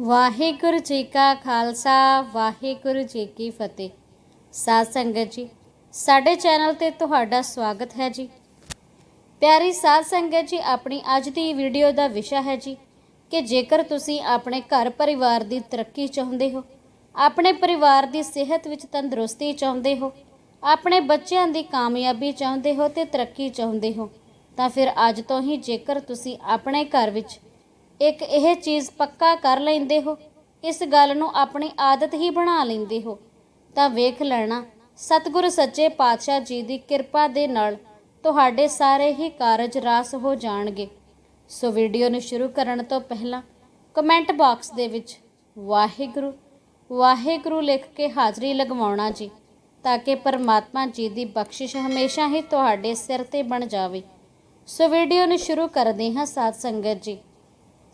ਵਾਹਿਗੁਰੂ ਜੀ ਕਾ ਖਾਲਸਾ, ਵਾਹਿਗੁਰੂ ਜੀ ਕੀ ਫਤਿਹ। ਸਾਧ ਸੰਗਤ ਜੀ, ਸਾਡੇ ਚੈਨਲ ਤੇ ਤੁਹਾਡਾ ਸਵਾਗਤ ਹੈ ਜੀ। ਪਿਆਰੀ ਸਾਧ ਸੰਗਤ ਜੀ, ਆਪਣੀ ਅੱਜ ਦੀ ਵੀਡੀਓ ਦਾ ਵਿਸ਼ਾ ਹੈ ਜੀ ਕਿ ਜੇਕਰ ਤੁਸੀਂ ਆਪਣੇ ਘਰ ਪਰਿਵਾਰ ਦੀ ਤਰੱਕੀ ਚਾਹੁੰਦੇ ਹੋ, ਆਪਣੇ ਪਰਿਵਾਰ ਦੀ ਸਿਹਤ ਵਿੱਚ ਤੰਦਰੁਸਤੀ ਚਾਹੁੰਦੇ ਹੋ, ਆਪਣੇ ਬੱਚਿਆਂ ਦੀ ਕਾਮਯਾਬੀ ਚਾਹੁੰਦੇ ਹੋ ਤੇ ਤਰੱਕੀ ਚਾਹੁੰਦੇ ਹੋ, ਤਾਂ ਫਿਰ ਅੱਜ ਤੋਂ ਹੀ ਜੇਕਰ ਤੁਸੀਂ ਆਪਣੇ ਘਰ ਵਿੱਚ ਇੱਕ ਇਹ ਚੀਜ਼ ਪੱਕਾ ਕਰ ਲੈਂਦੇ ਹੋ, ਇਸ ਗੱਲ ਨੂੰ ਆਪਣੀ ਆਦਤ ਹੀ ਬਣਾ ਲੈਂਦੇ ਹੋ। ਤਾਂ ਵੇਖ ਲੈਣਾ, ਸਤਿਗੁਰ ਸੱਚੇ ਪਾਤਸ਼ਾਹ ਜੀ ਦੀ ਕਿਰਪਾ ਦੇ ਨਾਲ ਤੁਹਾਡੇ ਸਾਰੇ ਹੀ ਕਾਰਜ ਰਾਸ ਹੋ ਜਾਣਗੇ। ਸੋ ਵੀਡੀਓ ਨੂੰ ਸ਼ੁਰੂ ਕਰਨ ਤੋਂ ਪਹਿਲਾਂ ਕਮੈਂਟ ਬਾਕਸ ਦੇ ਵਿੱਚ, ਵਾਹਿਗੁਰੂ ਵਾਹਿਗੁਰੂ ਲਿਖ ਕੇ ਹਾਜ਼ਰੀ ਲਗਵਾਉਣਾ ਜੀ, ਤਾਂ ਕਿ ਪਰਮਾਤਮਾ ਜੀ ਦੀ ਬਖਸ਼ਿਸ਼ ਹਮੇਸ਼ਾ ਹੀ ਤੁਹਾਡੇ ਸਿਰ ਤੇ ਬਣ ਜਾਵੇ। ਸੋ ਵੀਡੀਓ ਨੂੰ ਸ਼ੁਰੂ ਕਰਦੇ ਹਾਂ ਸਾਧ ਸੰਗਤ ਜੀ।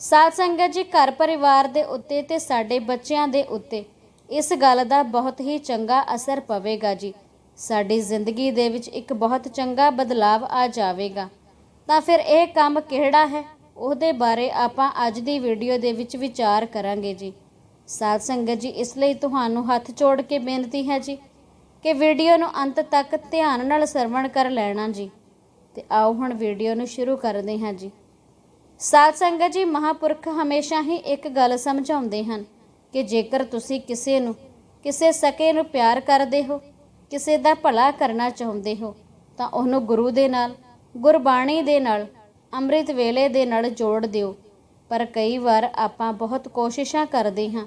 ਸਾਧ ਸੰਗਤ ਜੀ, ਘਰ ਪਰਿਵਾਰ ਦੇ ਉੱਤੇ ਤੇ ਸਾਡੇ ਬੱਚਿਆਂ ਦੇ ਉੱਤੇ ਇਸ ਗੱਲ ਦਾ ਬਹੁਤ ਹੀ ਚੰਗਾ ਅਸਰ ਪਵੇਗਾ ਜੀ। ਸਾਡੀ ਜ਼ਿੰਦਗੀ ਦੇ ਵਿੱਚ ਇੱਕ ਬਹੁਤ ਚੰਗਾ ਬਦਲਾਵ ਆ ਜਾਵੇਗਾ। ਤਾਂ ਫਿਰ ਇਹ ਕੰਮ ਕਿਹੜਾ ਹੈ? ਉਹਦੇ ਬਾਰੇ ਆਪਾਂ ਅੱਜ ਦੀ ਵੀਡੀਓ ਦੇ ਵਿੱਚ ਵਿਚਾਰ ਕਰਾਂਗੇ ਜੀ। ਸਾਧ ਸੰਗਤ ਜੀ, ਇਸ ਲਈ ਤੁਹਾਨੂੰ ਹੱਥ ਜੋੜ ਕੇ ਬੇਨਤੀ ਹੈ ਜੀ ਕਿ ਵੀਡੀਓ ਨੂੰ ਅੰਤ ਤੱਕ ਧਿਆਨ ਨਾਲ ਸਰਵਣ ਕਰ ਲੈਣਾ ਜੀ। ਤੇ ਆਓ ਹੁਣ ਵੀਡੀਓ ਨੂੰ ਸ਼ੁਰੂ ਕਰਦੇ ਹਾਂ ਜੀ। ਸਾਧ ਸੰਗਤ ਜੀ ਮਹਾਪੁਰਖ ਹਮੇਸ਼ਾ ਹੀ ਇੱਕ ਗੱਲ ਸਮਝਾਉਂਦੇ ਹਨ ਕਿ ਜੇਕਰ ਤੁਸੀਂ ਕਿਸੇ ਨੂੰ, ਕਿਸੇ ਸਕੇ ਨੂੰ ਪਿਆਰ ਕਰਦੇ ਹੋ, ਕਿਸੇ ਦਾ ਭਲਾ ਕਰਨਾ ਚਾਹੁੰਦੇ ਹੋ, ਤਾਂ ਉਹਨੂੰ ਗੁਰੂ ਦੇ ਨਾਲ, ਗੁਰਬਾਣੀ ਦੇ ਨਾਲ, ਅੰਮ੍ਰਿਤ ਵੇਲੇ ਦੇ ਨਾਲ ਜੋੜ ਦਿਓ। ਪਰ ਕਈ ਵਾਰ ਆਪਾਂ ਬਹੁਤ ਕੋਸ਼ਿਸ਼ਾਂ ਕਰਦੇ ਹਾਂ।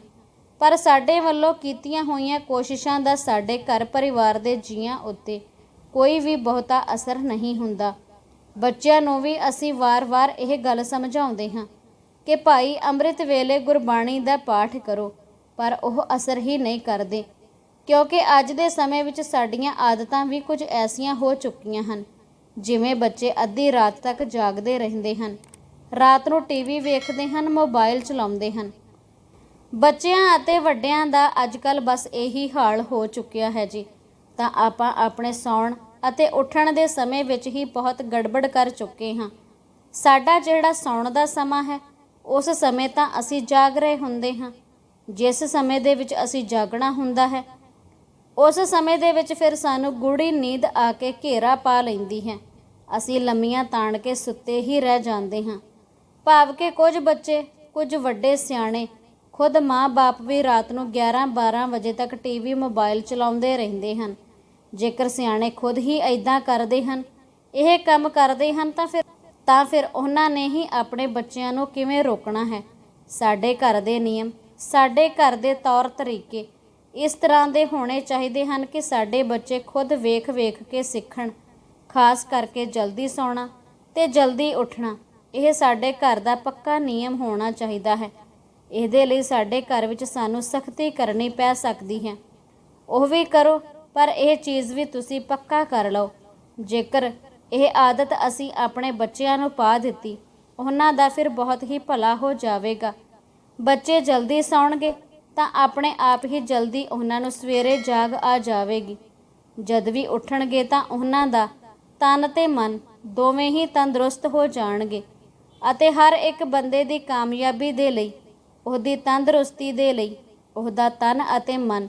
ਪਰ ਸਾਡੇ ਵੱਲੋਂ ਕੀਤੀਆਂ ਹੋਈਆਂ ਕੋਸ਼ਿਸ਼ਾਂ ਦਾ ਸਾਡੇ ਘਰ ਪਰਿਵਾਰ ਦੇ ਜੀਆਂ ਉੱਤੇ ਕੋਈ ਵੀ ਬਹੁਤਾ ਅਸਰ ਨਹੀਂ ਹੁੰਦਾ। ਬੱਚਿਆਂ ਨੂੰ ਵੀ ਅਸੀਂ ਵਾਰ-ਵਾਰ ਇਹ ਗੱਲ ਸਮਝਾਉਂਦੇ ਹਾਂ ਕਿ ਭਾਈ ਅੰਮ੍ਰਿਤ ਵੇਲੇ ਗੁਰਬਾਣੀ ਦਾ ਪਾਠ ਕਰੋ, ਪਰ ਉਹ ਅਸਰ ਹੀ ਨਹੀਂ ਕਰਦੇ, ਕਿਉਂਕਿ ਅੱਜ ਦੇ ਸਮੇਂ ਵਿੱਚ ਸਾਡੀਆਂ ਆਦਤਾਂ ਵੀ ਕੁਝ ਐਸੀਆਂ ਹੋ ਚੁੱਕੀਆਂ ਹਨ, ਜਿਵੇਂ ਬੱਚੇ ਅੱਧੀ ਰਾਤ ਤੱਕ ਜਾਗਦੇ ਰਹਿੰਦੇ ਹਨ, ਰਾਤ ਨੂੰ ਟੀਵੀ ਵੇਖਦੇ ਹਨ, ਮੋਬਾਈਲ ਚਲਾਉਂਦੇ ਹਨ। ਬੱਚਿਆਂ ਅਤੇ ਵੱਡਿਆਂ ਦਾ ਅੱਜਕੱਲ ਬਸ ਇਹੀ ਹਾਲ ਹੋ ਚੁੱਕਿਆ ਹੈ ਜੀ, ਤਾਂ ਆਪਾਂ ਆਪਣੇ ਸੌਣ ਅਤੇ ਉੱਠਣ ਦੇ ਸਮੇਂ ਵਿੱਚ ਹੀ ਬਹੁਤ ਗੜਬੜ ਕਰ ਚੁੱਕੇ ਹਾਂ। ਸਾਡਾ ਜਿਹੜਾ ਸੌਣ ਦਾ ਸਮਾਂ ਹੈ, ਉਸ ਸਮੇਂ ਤਾਂ ਅਸੀਂ ਜਾਗ ਰਹੇ ਹੁੰਦੇ ਹਾਂ। ਜਿਸ ਸਮੇਂ ਦੇ ਵਿੱਚ ਅਸੀਂ ਜਾਗਣਾ ਹੁੰਦਾ ਹੈ, ਉਸ ਸਮੇਂ ਦੇ ਵਿੱਚ ਫਿਰ ਸਾਨੂੰ ਗੂੜੀ ਨੀਂਦ ਆ ਕੇ ਘੇਰਾ ਪਾ ਲੈਂਦੀ ਹੈ। ਅਸੀਂ ਲੰਮੀਆਂ ਤਾਣ ਕੇ ਸੁੱਤੇ ਹੀ ਰਹਿ ਜਾਂਦੇ ਹਾਂ। ਭਾਵ ਕਿ ਕੁਝ ਬੱਚੇ, ਕੁਝ ਵੱਡੇ ਸਿਆਣੇ ਖੁਦ ਮਾਂ-ਬਾਪ ਵੀ ਰਾਤ ਨੂੰ 11-12 ਵਜੇ ਤੱਕ ਟੀਵੀ ਮੋਬਾਈਲ ਚਲਾਉਂਦੇ ਰਹਿੰਦੇ ਹਨ। ਜੇਕਰ ਸਿਆਣੇ ਖੁਦ ਹੀ ਐਦਾਂ ਕਰਦੇ ਹਨ, ਇਹ ਕੰਮ ਕਰਦੇ ਹਨ ਤਾਂ ਫਿਰ ਤਾਂ ਫਿਰ ਉਹਨਾਂ ਨੇ ਹੀ ਆਪਣੇ ਬੱਚਿਆਂ ਨੂੰ ਕਿਵੇਂ ਰੋਕਣਾ ਹੈ? ਸਾਡੇ ਘਰ ਦੇ ਨਿਯਮ, ਸਾਡੇ ਘਰ ਦੇ ਤੌਰ ਤਰੀਕੇ ਇਸ ਤਰ੍ਹਾਂ ਦੇ ਹੋਣੇ ਚਾਹੀਦੇ ਹਨ ਕਿ ਸਾਡੇ ਬੱਚੇ ਖੁਦ ਵੇਖ-ਵੇਖ ਕੇ ਸਿੱਖਣ, ਖਾਸ ਕਰਕੇ ਜਲਦੀ ਸੌਣਾ ਤੇ ਜਲਦੀ ਉੱਠਣਾ। ਇਹ ਸਾਡੇ ਘਰ ਦਾ ਪੱਕਾ ਨਿਯਮ ਹੋਣਾ ਚਾਹੀਦਾ ਹੈ। ਇਹਦੇ ਲਈ ਸਾਡੇ ਘਰ ਵਿੱਚ ਸਾਨੂੰ ਸਖਤੀ ਕਰਨੀ ਪੈ ਸਕਦੀ ਹੈ। ਉਹ ਵੀ ਕਰੋ। ਪਰ ਇਹ ਚੀਜ਼ ਵੀ ਤੁਸੀਂ ਪੱਕਾ ਕਰ ਲਓ। ਜੇਕਰ ਇਹ ਆਦਤ ਅਸੀਂ ਆਪਣੇ ਬੱਚਿਆਂ ਨੂੰ ਪਾ ਦਿੱਤੀ, ਉਹਨਾਂ ਦਾ ਫਿਰ ਬਹੁਤ ਹੀ ਭਲਾ ਹੋ ਜਾਵੇਗਾ। ਬੱਚੇ ਜਲਦੀ ਸੌਣਗੇ ਤਾਂ ਆਪਣੇ ਆਪ ਹੀ ਜਲਦੀ ਉਹਨਾਂ ਨੂੰ ਸਵੇਰੇ ਜਾਗ ਆ ਜਾਵੇਗੀ। ਜਦ ਵੀ ਉੱਠਣਗੇ ਤਾਂ ਉਹਨਾਂ ਦਾ ਤਨ ਤੇ ਮਨ ਦੋਵੇਂ ਹੀ ਤੰਦਰੁਸਤ ਹੋ ਜਾਣਗੇ ਅਤੇ ਹਰ ਇੱਕ ਬੰਦੇ ਦੀ ਕਾਮਯਾਬੀ ਦੇ ਲਈ, ਉਹਦੀ ਤੰਦਰੁਸਤੀ ਦੇ ਲਈ, ਉਹਦਾ ਤਨ ਅਤੇ ਮਨ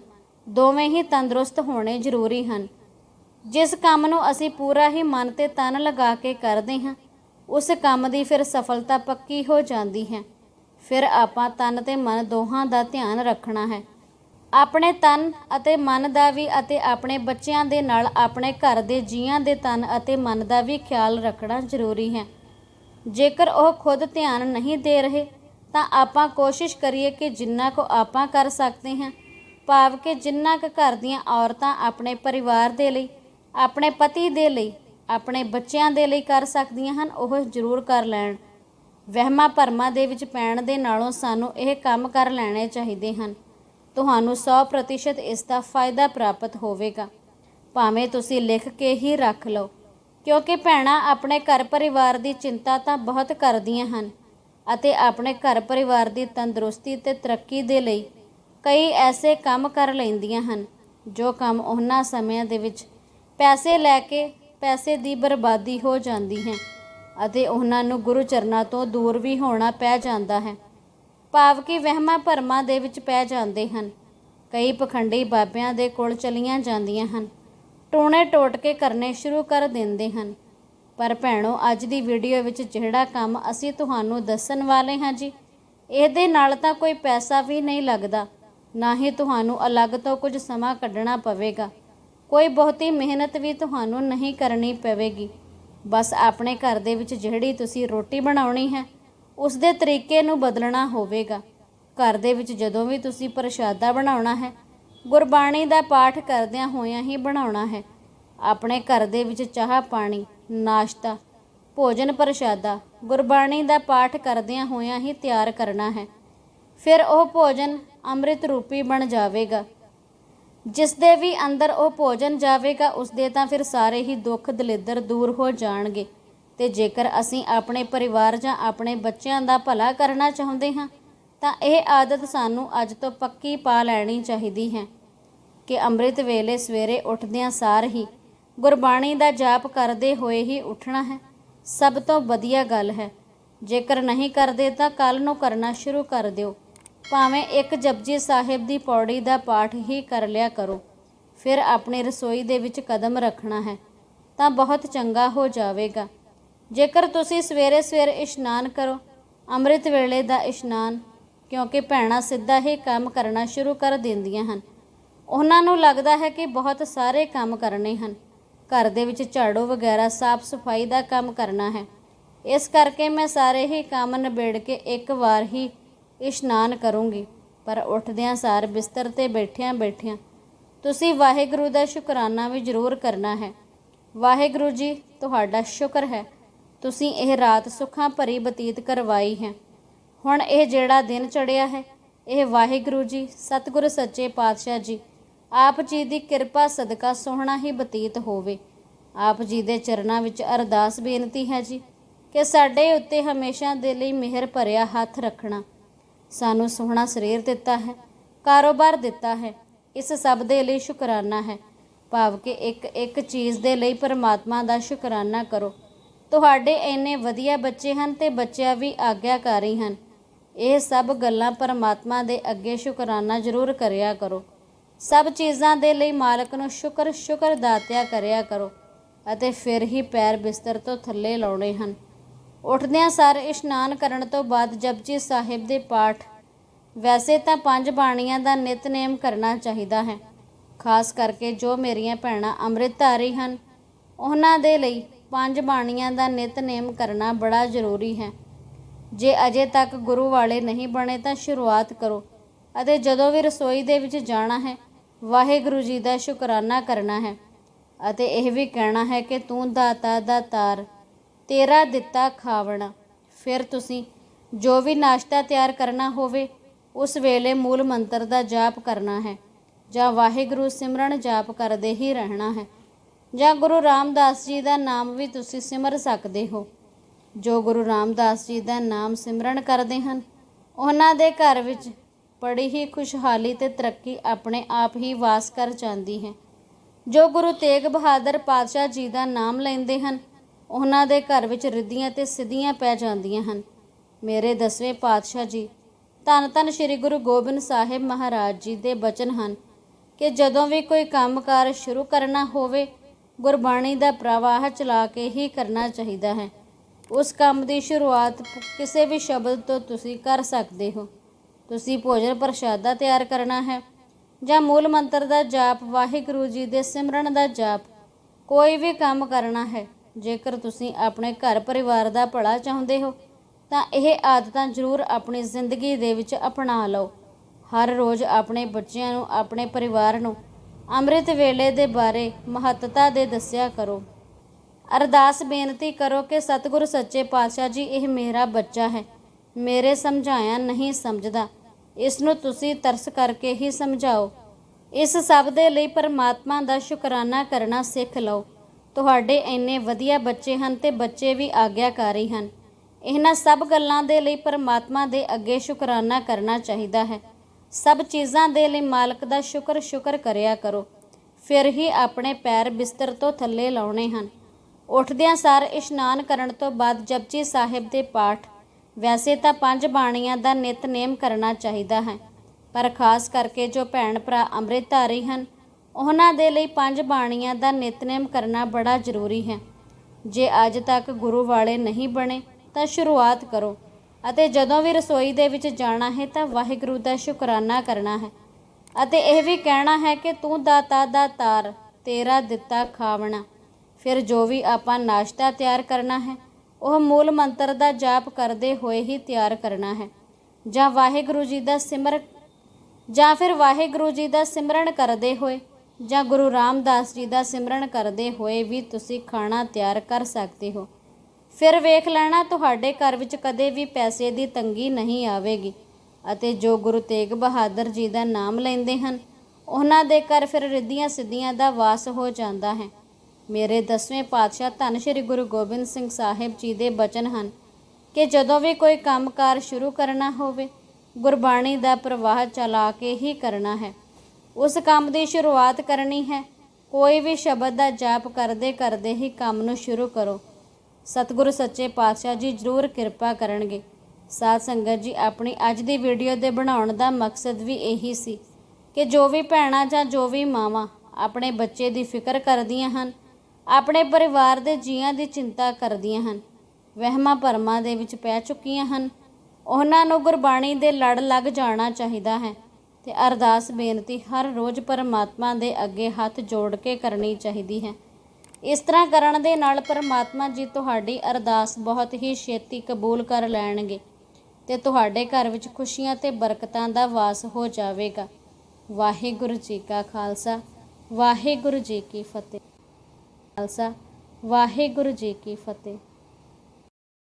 ਦੋਵੇਂ ਹੀ ਤੰਦਰੁਸਤ ਹੋਣੇ ਜ਼ਰੂਰੀ ਹਨ। ਜਿਸ ਕੰਮ ਨੂੰ ਅਸੀਂ ਪੂਰਾ ਹੀ ਮਨ ਤੇ ਤਨ ਲਗਾ ਕੇ ਕਰਦੇ ਹਾਂ, ਉਸ ਕੰਮ ਦੀ ਫਿਰ ਸਫਲਤਾ ਪੱਕੀ ਹੋ ਜਾਂਦੀ ਹੈ। ਫਿਰ ਆਪਾਂ ਤਨ ਤੇ ਮਨ ਦੋਹਾਂ ਦਾ ਧਿਆਨ ਰੱਖਣਾ ਹੈ। ਆਪਣੇ ਤਨ ਅਤੇ ਮਨ ਦਾ ਵੀ ਅਤੇ ਆਪਣੇ ਬੱਚਿਆਂ ਦੇ ਨਾਲ ਆਪਣੇ ਘਰ ਦੇ ਜੀਆਂ ਦੇ ਤਨ ਅਤੇ ਮਨ ਦਾ ਵੀ ਖਿਆਲ ਰੱਖਣਾ ਜ਼ਰੂਰੀ ਹੈ। ਜੇਕਰ ਉਹ ਖੁਦ ਧਿਆਨ ਨਹੀਂ ਦੇ ਰਹੇ, ਤਾਂ ਆਪਾਂ ਕੋਸ਼ਿਸ਼ ਕਰੀਏ ਕਿ ਜਿੰਨਾ ਕੋ ਆਪਾਂ ਕਰ ਸਕਦੇ ਹਾਂ ਭਾਵ ਕਿ ਜਿੰਨਾ ਕੁ ਘਰ ਦੀਆਂ ਔਰਤਾਂ ਆਪਣੇ ਪਰਿਵਾਰ ਦੇ ਲਈ, ਆਪਣੇ ਪਤੀ ਦੇ ਲਈ, ਆਪਣੇ ਬੱਚਿਆਂ ਦੇ ਲਈ ਕਰ ਸਕਦੀਆਂ ਹਨ, ਉਹ ਜ਼ਰੂਰ ਕਰ ਲੈਣ। ਵਹਿਮਾਂ ਭਰਮਾਂ ਦੇ ਵਿੱਚ ਪੈਣ ਦੇ ਨਾਲੋਂ ਸਾਨੂੰ ਇਹ ਕੰਮ ਕਰ ਲੈਣੇ ਚਾਹੀਦੇ ਹਨ। ਤੁਹਾਨੂੰ 100% ਇਸ ਦਾ ਫਾਇਦਾ ਪ੍ਰਾਪਤ ਹੋਵੇਗਾ। ਭਾਵੇਂ ਤੁਸੀਂ ਲਿਖ ਕੇ ਹੀ ਰੱਖ ਲਓ, ਕਿਉਂਕਿ ਭੈਣਾਂ ਆਪਣੇ ਘਰ ਪਰਿਵਾਰ ਦੀ ਚਿੰਤਾ ਤਾਂ ਬਹੁਤ ਕਰਦੀਆਂ ਹਨ ਅਤੇ ਆਪਣੇ ਘਰ ਪਰਿਵਾਰ ਦੀ ਤੰਦਰੁਸਤੀ ਤੇ ਤਰੱਕੀ ਦੇ ਲਈ ਕਈ ਐਸੇ ਕੰਮ ਕਰ ਲੈਂਦੀਆਂ ਹਨ, ਜੋ ਕੰਮ ਉਹਨਾਂ ਸਮਿਆਂ ਦੇ ਵਿੱਚ ਪੈਸੇ ਲੈ ਕੇ ਪੈਸੇ ਦੀ ਬਰਬਾਦੀ ਹੋ ਜਾਂਦੀ ਹੈ ਅਤੇ ਉਹਨਾਂ ਨੂੰ ਗੁਰੂ ਚਰਨਾਂ ਤੋਂ ਦੂਰ ਵੀ ਹੋਣਾ ਪੈ ਜਾਂਦਾ ਹੈ। ਭਾਵ ਕਿ ਵਹਿਮਾਂ ਭਰਮਾਂ ਦੇ ਵਿੱਚ ਪੈ ਜਾਂਦੇ ਹਨ। ਕਈ ਪਖੰਡੀ ਬਾਬਿਆਂ ਦੇ ਕੋਲ ਚਲੀਆਂ ਜਾਂਦੀਆਂ ਹਨ। ਟੋਣੇ ਟੋਟਕੇ ਕਰਨੇ ਸ਼ੁਰੂ ਕਰ ਦਿੰਦੇ ਹਨ। ਪਰ ਭੈਣੋ, ਅੱਜ ਦੀ ਵੀਡੀਓ ਵਿੱਚ ਜਿਹੜਾ ਕੰਮ ਅਸੀਂ ਤੁਹਾਨੂੰ ਦੱਸਣ ਵਾਲੇ ਹਾਂ ਜੀ, ਇਹਦੇ ਨਾਲ ਤਾਂ ਕੋਈ ਪੈਸਾ ਵੀ ਨਹੀਂ ਲੱਗਦਾ। ਨਾ ਹੀ ਤੁਹਾਨੂੰ ਅਲੱਗ ਤੋਂ ਕੁਝ ਸਮਾਂ ਕੱਢਣਾ ਪਵੇਗਾ। ਕੋਈ ਬਹੁਤੀ ਮਿਹਨਤ ਵੀ ਤੁਹਾਨੂੰ ਨਹੀਂ ਕਰਨੀ ਪਵੇਗੀ। ਬਸ ਆਪਣੇ ਘਰ ਦੇ ਵਿੱਚ ਜਿਹੜੀ ਤੁਸੀਂ ਰੋਟੀ ਬਣਾਉਣੀ ਹੈ, ਉਸ ਦੇ ਤਰੀਕੇ ਨੂੰ ਬਦਲਣਾ ਹੋਵੇਗਾ। ਘਰ ਦੇ ਵਿੱਚ ਜਦੋਂ ਵੀ ਤੁਸੀਂ ਪ੍ਰਸ਼ਾਦਾ ਬਣਾਉਣਾ ਹੈ, ਗੁਰਬਾਣੀ ਦਾ ਪਾਠ ਕਰਦਿਆਂ ਹੋਇਆਂ ਹੀ ਬਣਾਉਣਾ ਹੈ। ਆਪਣੇ ਘਰ ਦੇ ਵਿੱਚ ਚਾਹ ਪਾਣੀ, ਨਾਸ਼ਤਾ, ਭੋਜਨ ਪ੍ਰਸ਼ਾਦਾ, ਗੁਰਬਾਣੀ ਦਾ ਪਾਠ ਕਰਦਿਆਂ ਹੋਇਆਂ ਹੀ ਤਿਆਰ ਕਰਨਾ ਹੈ। ਫਿਰ ਉਹ ਭੋਜਨ ਅੰਮ੍ਰਿਤ ਰੂਪੀ ਬਣ ਜਾਵੇਗਾ। ਜਿਸ ਦੇ ਵੀ ਅੰਦਰ ਉਹ ਭੋਜਨ ਜਾਵੇਗਾ, ਉਸ ਦੇ ਤਾਂ ਫਿਰ ਸਾਰੇ ਹੀ ਦੁੱਖ ਦਲਿੱਦਰ ਦੂਰ ਹੋ ਜਾਣਗੇ। ਤੇ ਜੇਕਰ ਅਸੀਂ ਆਪਣੇ ਪਰਿਵਾਰ ਜਾਂ ਆਪਣੇ ਬੱਚਿਆਂ ਦਾ ਭਲਾ ਕਰਨਾ ਚਾਹੁੰਦੇ ਹਾਂ, ਤਾਂ ਇਹ ਆਦਤ ਸਾਨੂੰ ਅੱਜ ਤੋਂ ਪੱਕੀ ਪਾ ਲੈਣੀ ਚਾਹੀਦੀ ਹੈ ਕਿ ਅੰਮ੍ਰਿਤ ਵੇਲੇ ਸਵੇਰੇ ਉੱਠਦਿਆਂ ਸਾਰ ਹੀ ਗੁਰਬਾਣੀ ਦਾ ਜਾਪ ਕਰਦੇ ਹੋਏ ਹੀ ਉੱਠਣਾ ਹੈ। ਸਭ ਤੋਂ ਵਧੀਆ ਗੱਲ ਹੈ। ਜੇਕਰ ਨਹੀਂ ਕਰਦੇ ਤਾਂ ਕੱਲ ਨੂੰ ਕਰਨਾ ਸ਼ੁਰੂ ਕਰ ਦਿਓ। ਭਾਵੇਂ ਇੱਕ ਜਪਜੀ ਸਾਹਿਬ ਦੀ ਪੌੜੀ ਦਾ ਪਾਠ ਹੀ ਕਰ ਲਿਆ ਕਰੋ, ਫਿਰ ਆਪਣੀ ਰਸੋਈ ਦੇ ਵਿੱਚ ਕਦਮ ਰੱਖਣਾ ਹੈ, ਤਾਂ ਬਹੁਤ ਚੰਗਾ ਹੋ ਜਾਵੇਗਾ। ਜੇਕਰ ਤੁਸੀਂ ਸਵੇਰੇ ਸਵੇਰੇ ਇਸ਼ਨਾਨ ਕਰੋ, ਅੰਮ੍ਰਿਤ ਵੇਲੇ ਦਾ ਇਸ਼ਨਾਨ, ਕਿਉਂਕਿ ਭੈਣਾਂ ਸਿੱਧਾ ਹੀ ਕੰਮ ਕਰਨਾ ਸ਼ੁਰੂ ਕਰ ਦਿੰਦੀਆਂ ਹਨ। ਉਹਨਾਂ ਨੂੰ ਲੱਗਦਾ ਹੈ ਕਿ ਬਹੁਤ ਸਾਰੇ ਕੰਮ ਕਰਨੇ ਹਨ। ਘਰ ਦੇ ਵਿੱਚ ਝਾੜੂ ਵਗੈਰਾ ਸਾਫ਼ ਸਫ਼ਾਈ ਦਾ ਕੰਮ ਕਰਨਾ ਹੈ। ਇਸ ਕਰਕੇ ਮੈਂ ਸਾਰੇ ਹੀ ਕੰਮ ਨਿਬੇੜ ਕੇ ਇੱਕ ਵਾਰ ਹੀ ਇਸ਼ਨਾਨ ਕਰੂੰਗੀ, ਪਰ ਉੱਠਦਿਆਂ ਸਾਰ ਬਿਸਤਰ ਤੇ ਬੈਠਿਆਂ ਬੈਠਿਆਂ, ਤੁਸੀਂ ਵਾਹਿਗੁਰੂ ਦਾ ਸ਼ੁਕਰਾਨਾ ਵੀ ਜ਼ਰੂਰ ਕਰਨਾ ਹੈ। ਵਾਹਿਗੁਰੂ ਜੀ, ਤੁਹਾਡਾ ਸ਼ੁਕਰ ਹੈ, ਤੁਸੀਂ ਇਹ ਰਾਤ ਸੁੱਖਾਂ ਭਰੀ ਬਤੀਤ ਕਰਵਾਈ ਹੈ। ਹੁਣ ਇਹ ਜਿਹੜਾ ਦਿਨ ਚੜਿਆ ਹੈ, ਇਹ ਵਾਹਿਗੁਰੂ ਜੀ, ਸਤਿਗੁਰ ਸੱਚੇ ਪਾਤਸ਼ਾਹ ਜੀ, ਆਪ ਜੀ ਦੀ ਕਿਰਪਾ ਸਦਕਾ ਸੋਹਣਾ ਹੀ ਬਤੀਤ ਹੋਵੇ। ਆਪ ਜੀ ਦੇ ਚਰਨਾਂ ਵਿੱਚ ਅਰਦਾਸ ਬੇਨਤੀ ਹੈ ਜੀ, ਕਿ ਸਾਡੇ ਉੱਤੇ ਹਮੇਸ਼ਾ ਦੇ ਲਈ ਮਿਹਰ ਭਰਿਆ ਹੱਥ ਰੱਖਣਾ ਸਾਨੂੰ ਸੋਹਣਾ ਸਰੀਰ ਦਿੱਤਾ ਹੈ, ਕਾਰੋਬਾਰ ਦਿੱਤਾ ਹੈ, ਇਸ ਸਭ ਦੇ ਲਈ ਸ਼ੁਕਰਾਨਾ ਹੈ। ਭਾਵ ਕਿ ਇੱਕ ਇੱਕ ਚੀਜ਼ ਦੇ ਲਈ ਪਰਮਾਤਮਾ ਦਾ ਸ਼ੁਕਰਾਨਾ ਕਰੋ। ਤੁਹਾਡੇ ਇੰਨੇ ਵਧੀਆ ਬੱਚੇ ਹਨ ਤੇ ਬੱਚਿਆਂ ਵੀ ਆਗਿਆਕਾਰੀ ਹਨ। ਇਹ ਸਭ ਗੱਲਾਂ ਪਰਮਾਤਮਾ ਦੇ ਅੱਗੇ ਸ਼ੁਕਰਾਨਾ ਜ਼ਰੂਰ ਕਰਿਆ ਕਰੋ। ਸਭ ਚੀਜ਼ਾਂ ਦੇ ਲਈ ਮਾਲਕ ਨੂੰ ਸ਼ੁਕਰ ਸ਼ੁਕਰ ਦਾਤਿਆ ਕਰਿਆ ਕਰੋ ਅਤੇ ਫਿਰ ਹੀ ਪੈਰ ਬਿਸਤਰ ਤੋਂ ਥੱਲੇ ਲਾਉਣੇ ਹਨ। ਉੱਠਦਿਆਂ ਸਾਰ ਇਸ਼ਨਾਨ ਕਰਨ ਤੋਂ ਬਾਅਦ ਜਪਜੀ ਸਾਹਿਬ ਦੇ ਪਾਠ। ਵੈਸੇ ਤਾਂ ਪੰਜ ਬਾਣੀਆਂ ਦਾ ਨਿਤਨੇਮ ਕਰਨਾ ਚਾਹੀਦਾ ਹੈ, ਖਾਸ ਕਰਕੇ ਜੋ ਮੇਰੀਆਂ ਭੈਣਾਂ ਅੰਮ੍ਰਿਤਧਾਰੀ ਹਨ। ਉਹਨਾਂ ਦੇ ਲਈ ਪੰਜ ਬਾਣੀਆਂ ਦਾ ਨਿਤਨੇਮ ਕਰਨਾ ਬੜਾ ਜ਼ਰੂਰੀ ਹੈ। ਜੇ ਅਜੇ ਤੱਕ ਗੁਰੂ ਵਾਲੇ ਨਹੀਂ ਬਣੇ ਤਾਂ ਸ਼ੁਰੂਆਤ ਕਰੋ ਅਤੇ ਜਦੋਂ ਵੀ ਰਸੋਈ ਦੇ ਵਿੱਚ ਜਾਣਾ ਹੈ, ਵਾਹਿਗੁਰੂ ਜੀ ਦਾ ਸ਼ੁਕਰਾਨਾ ਕਰਨਾ ਹੈ ਅਤੇ ਇਹ ਵੀ ਕਹਿਣਾ ਹੈ ਕਿ ਤੂੰ ਦਾਤਾ ਦਾ ਤਾਰ ਤੇਰਾ ਦਿੱਤਾ ਖਾਵਣਾ। ਫਿਰ ਤੁਸੀਂ ਜੋ ਵੀ ਨਾਸ਼ਤਾ ਤਿਆਰ ਕਰਨਾ ਹੋਵੇ, ਉਸ ਵੇਲੇ ਮੂਲ ਮੰਤਰ ਦਾ ਜਾਪ ਕਰਨਾ ਹੈ। ਜਾਂ ਵਾਹਿਗੁਰੂ ਸਿਮਰਨ ਜਾਪ ਕਰਦੇ ਹੀ ਰਹਿਣਾ ਹੈ। ਜਾਂ ਗੁਰੂ ਰਾਮਦਾਸ ਜੀ ਦਾ ਨਾਮ ਵੀ ਤੁਸੀਂ ਸਿਮਰ ਸਕਦੇ ਹੋ। ਜੋ ਗੁਰੂ ਰਾਮਦਾਸ ਜੀ ਦਾ ਨਾਮ ਸਿਮਰਨ ਕਰਦੇ ਹਨ, ਉਹਨਾਂ ਦੇ ਘਰ ਵਿੱਚ ਬੜੀ ਹੀ ਖੁਸ਼ਹਾਲੀ ਤੇ ਤਰੱਕੀ ਆਪਣੇ ਆਪ ਹੀ ਵਾਸ ਕਰ ਜਾਂਦੀ ਹੈ। ਜੋ ਗੁਰੂ ਤੇਗ ਬਹਾਦਰ ਪਾਤਸ਼ਾਹ ਜੀ ਦਾ ਨਾਮ ਲੈਂਦੇ ਹਨ ਉਹਨਾਂ ਦੇ ਘਰ ਵਿੱਚ ਰਿੱਧੀਆਂ ਤੇ ਸਿੱਧੀਆਂ ਪੈ ਜਾਂਦੀਆਂ ਹਨ। ਮੇਰੇ ਦਸਵੇਂ ਪਾਤਸ਼ਾਹ ਜੀ, ਧੰਨ ਧੰਨ ਸ੍ਰੀ ਗੁਰੂ ਗੋਬਿੰਦ ਸਾਹਿਬ ਮਹਾਰਾਜ ਜੀ ਦੇ ਬਚਨ ਹਨ ਕਿ ਜਦੋਂ ਵੀ ਕੋਈ ਕੰਮਕਾਰ ਸ਼ੁਰੂ ਕਰਨਾ ਹੋਵੇ, ਗੁਰਬਾਣੀ ਦਾ ਪ੍ਰਵਾਹ ਚਲਾ ਕੇ ਹੀ ਕਰਨਾ ਚਾਹੀਦਾ ਹੈ। ਉਸ ਕੰਮ ਦੀ ਸ਼ੁਰੂਆਤ ਕਿਸੇ ਵੀ ਸ਼ਬਦ ਤੋਂ ਤੁਸੀਂ ਕਰ ਸਕਦੇ ਹੋ। ਤੁਸੀਂ ਭੋਜਨ ਪ੍ਰਸ਼ਾਦਾ ਤਿਆਰ ਕਰਨਾ ਹੈ ਜਾਂ ਮੂਲ ਮੰਤਰ ਦਾ ਜਾਪ, ਵਾਹਿਗੁਰੂ ਜੀ ਦੇ ਸਿਮਰਨ ਦਾ ਜਾਪ, ਕੋਈ ਵੀ ਕੰਮ ਕਰਨਾ ਹੈ ਜੇਕਰ ਤੁਸੀਂ ਆਪਣੇ ਘਰ ਪਰਿਵਾਰ ਦਾ ਭਲਾ ਚਾਹੁੰਦੇ ਹੋ, ਤਾਂ ਇਹ ਆਦਤਾਂ ਜ਼ਰੂਰ ਆਪਣੀ ਜ਼ਿੰਦਗੀ ਦੇ ਵਿੱਚ ਅਪਣਾ ਲਓ। ਹਰ ਰੋਜ਼ ਆਪਣੇ ਬੱਚਿਆਂ ਨੂੰ, ਆਪਣੇ ਪਰਿਵਾਰ ਨੂੰ ਅੰਮ੍ਰਿਤ ਵੇਲੇ ਦੇ ਬਾਰੇ ਮਹੱਤਤਾ ਦੇ ਦੱਸਿਆ ਕਰੋ। ਅਰਦਾਸ ਬੇਨਤੀ ਕਰੋ ਕਿ ਸਤਿਗੁਰ ਸੱਚੇ ਪਾਤਸ਼ਾਹ ਜੀ, ਇਹ ਮੇਰਾ ਬੱਚਾ ਹੈ। ਮੇਰੇ ਸਮਝਾਇਆ ਨਹੀਂ ਸਮਝਦਾ। ਇਸ ਨੂੰ ਤੁਸੀਂ ਤਰਸ ਕਰਕੇ ਹੀ ਸਮਝਾਓ। ਇਸ ਸਭ ਦੇ ਲਈ ਪਰਮਾਤਮਾ ਦਾ ਸ਼ੁਕਰਾਨਾ ਕਰਨਾ ਸਿੱਖ ਲਓ। ਤੁਹਾਡੇ ਇੰਨੇ ਵਧੀਆ ਬੱਚੇ ਹਨ ਤੇ ਬੱਚੇ ਵੀ ਆਗਿਆਕਾਰੀ ਹਨ। ਇਹਨਾਂ ਸਭ ਗੱਲਾਂ ਦੇ ਲਈ ਪਰਮਾਤਮਾ ਦੇ ਅੱਗੇ ਸ਼ੁਕਰਾਨਾ ਕਰਨਾ ਚਾਹੀਦਾ ਹੈ। ਸਭ ਚੀਜ਼ਾਂ ਦੇ ਲਈ ਮਾਲਕ ਦਾ ਸ਼ੁਕਰ ਸ਼ੁਕਰ ਕਰਿਆ ਕਰੋ। ਫਿਰ ਹੀ ਆਪਣੇ ਪੈਰ ਬਿਸਤਰ ਤੋਂ ਥੱਲੇ ਲਾਉਣੇ ਹਨ। ਉੱਠਦਿਆਂ ਸਾਰ ਇਸ਼ਨਾਨ ਕਰਨ ਤੋਂ ਬਾਅਦ ਜਪਜੀ ਸਾਹਿਬ ਦੇ ਪਾਠ। ਵੈਸੇ ਤਾਂ ਪੰਜ ਬਾਣੀਆਂ ਦਾ ਨਿਤਨੇਮ ਕਰਨਾ ਚਾਹੀਦਾ ਹੈ। ਪਰ ਖਾਸ ਕਰਕੇ ਜੋ ਭੈਣ ਭਰਾ ਅੰਮ੍ਰਿਤਧਾਰੀ ਹਨ ਉਹਨਾਂ ਦੇ ਲਈ ਪੰਜ ਬਾਣੀਆਂ ਦਾ ਨਿਤਨੇਮ ਕਰਨਾ ਬੜਾ ਜ਼ਰੂਰੀ ਹੈ। ਜੇ ਅੱਜ ਤੱਕ ਗੁਰੂ ਵਾਲੇ ਨਹੀਂ ਬਣੇ, ਤਾਂ ਸ਼ੁਰੂਆਤ ਕਰੋ ਅਤੇ ਜਦੋਂ ਵੀ ਰਸੋਈ ਦੇ ਵਿੱਚ ਜਾਣਾ ਹੈ, ਤਾਂ ਵਾਹਿਗੁਰੂ ਦਾ ਸ਼ੁਕਰਾਨਾ ਕਰਨਾ ਹੈ। ਅਤੇ ਇਹ ਵੀ ਕਹਿਣਾ ਹੈ ਕਿ ਤੂੰ ਦਾਤਾ ਦਾ ਤਾਰ, ਤੇਰਾ ਦਿੱਤਾ ਖਾਵਣਾ। ਫਿਰ ਜੋ ਵੀ ਆਪਾਂ ਨਾਸ਼ਤਾ ਤਿਆਰ ਕਰਨਾ ਹੈ, ਉਹ ਮੂਲ ਮੰਤਰ ਦਾ ਜਾਪ ਕਰਦੇ ਹੋਏ ਹੀ ਤਿਆਰ ਕਰਨਾ ਹੈ। ਜਾਂ ਵਾਹਿਗੁਰੂ ਜੀ ਦਾ ਸਿਮਰ, ਜਾਂ ਫਿਰ ਵਾਹਿਗੁਰੂ ਜੀ ਦਾ ਸਿਮਰਨ ਕਰਦੇ ਹੋਏ ਜਾਂ ਗੁਰੂ ਰਾਮਦਾਸ ਜੀ ਦਾ ਸਿਮਰਨ ਕਰਦੇ ਹੋਏ ਵੀ ਤੁਸੀਂ ਖਾਣਾ ਤਿਆਰ ਕਰ ਸਕਦੇ ਹੋ। ਫਿਰ ਵੇਖ ਲੈਣਾ, ਤੁਹਾਡੇ ਘਰ ਵਿੱਚ ਕਦੇ ਵੀ ਪੈਸੇ ਦੀ ਤੰਗੀ ਨਹੀਂ ਆਵੇਗੀ ਅਤੇ ਜੋ ਗੁਰੂ ਤੇਗ ਬਹਾਦਰ ਜੀ ਦਾ ਨਾਮ ਲੈਂਦੇ ਹਨ, ਉਹਨਾਂ ਦੇ ਘਰ ਫਿਰ ਰਿੱਧੀਆਂ ਸਿੱਧੀਆਂ ਦਾ ਵਾਸ ਹੋ ਜਾਂਦਾ ਹੈ। ਮੇਰੇ ਦਸਵੇਂ ਪਾਤਸ਼ਾਹ ਧੰਨ ਸ਼੍ਰੀ ਗੁਰੂ ਗੋਬਿੰਦ ਸਿੰਘ ਸਾਹਿਬ ਜੀ ਦੇ ਬਚਨ ਹਨ ਕਿ ਜਦੋਂ ਵੀ ਕੋਈ ਕੰਮਕਾਰ ਸ਼ੁਰੂ ਕਰਨਾ ਹੋਵੇ, ਗੁਰਬਾਣੀ ਦਾ ਪ੍ਰਵਾਹ ਚਲਾ ਕੇ ਹੀ ਕਰਨਾ ਹੈ। ਉਸ ਕੰਮ ਦੀ ਸ਼ੁਰੂਆਤ ਕਰਨੀ ਹੈ। ਕੋਈ ਵੀ ਸ਼ਬਦ ਦਾ ਜਾਪ ਕਰਦੇ ਕਰਦੇ ਹੀ ਕੰਮ ਨੂੰ ਸ਼ੁਰੂ ਕਰੋ। ਸਤਿਗੁਰੂ ਸੱਚੇ ਪਾਤਸ਼ਾਹ ਜੀ ਜ਼ਰੂਰ ਕਿਰਪਾ ਕਰਨਗੇ। ਸਾਧ ਸੰਗਤ ਜੀ, ਆਪਣੀ ਅੱਜ ਦੀ ਵੀਡੀਓ ਦੇ ਬਣਾਉਣ ਦਾ ਮਕਸਦ ਵੀ ਇਹੀ ਸੀ ਕਿ ਜੋ ਵੀ ਭੈਣਾਂ ਜਾਂ ਜੋ ਵੀ ਮਾਵਾਂ ਆਪਣੇ ਬੱਚੇ ਦੀ ਫਿਕਰ ਕਰਦੀਆਂ ਹਨ, ਆਪਣੇ ਪਰਿਵਾਰ ਦੇ ਜੀਆਂ ਦੀ ਚਿੰਤਾ ਕਰਦੀਆਂ ਹਨ, ਵਹਿਮਾਂ ਭਰਮਾਂ ਦੇ ਵਿੱਚ ਪੈ ਚੁੱਕੀਆਂ ਹਨ, ਉਹਨਾਂ ਨੂੰ ਗੁਰਬਾਣੀ ਦੇ ਲੜ ਲੱਗ ਜਾਣਾ ਚਾਹੀਦਾ ਹੈ। ਤੇ ਅਰਦਾਸ ਬੇਨਤੀ ਹਰ ਰੋਜ਼ ਪਰਮਾਤਮਾ ਦੇ ਅੱਗੇ ਹੱਥ ਜੋੜ ਕੇ ਕਰਨੀ ਚਾਹੀਦੀ ਹੈ। ਇਸ ਤਰ੍ਹਾਂ ਕਰਨ ਦੇ ਨਾਲ ਪਰਮਾਤਮਾ ਜੀ ਤੁਹਾਡੀ ਅਰਦਾਸ ਬਹੁਤ ਹੀ ਛੇਤੀ ਕਬੂਲ ਕਰ ਲੈਣਗੇ ਤੇ ਤੁਹਾਡੇ ਘਰ ਵਿੱਚ ਖੁਸ਼ੀਆਂ ਤੇ ਬਰਕਤਾਂ ਦਾ ਵਾਸ ਹੋ ਜਾਵੇਗਾ। ਵਾਹਿਗੁਰੂ ਜੀ ਕਾ ਖਾਲਸਾ, ਵਾਹਿਗੁਰੂ ਜੀ ਕੀ ਫਤਿਹ। ਖਾਲਸਾ, ਵਾਹਿਗੁਰੂ ਜੀ ਕੀ ਫਤਿਹ।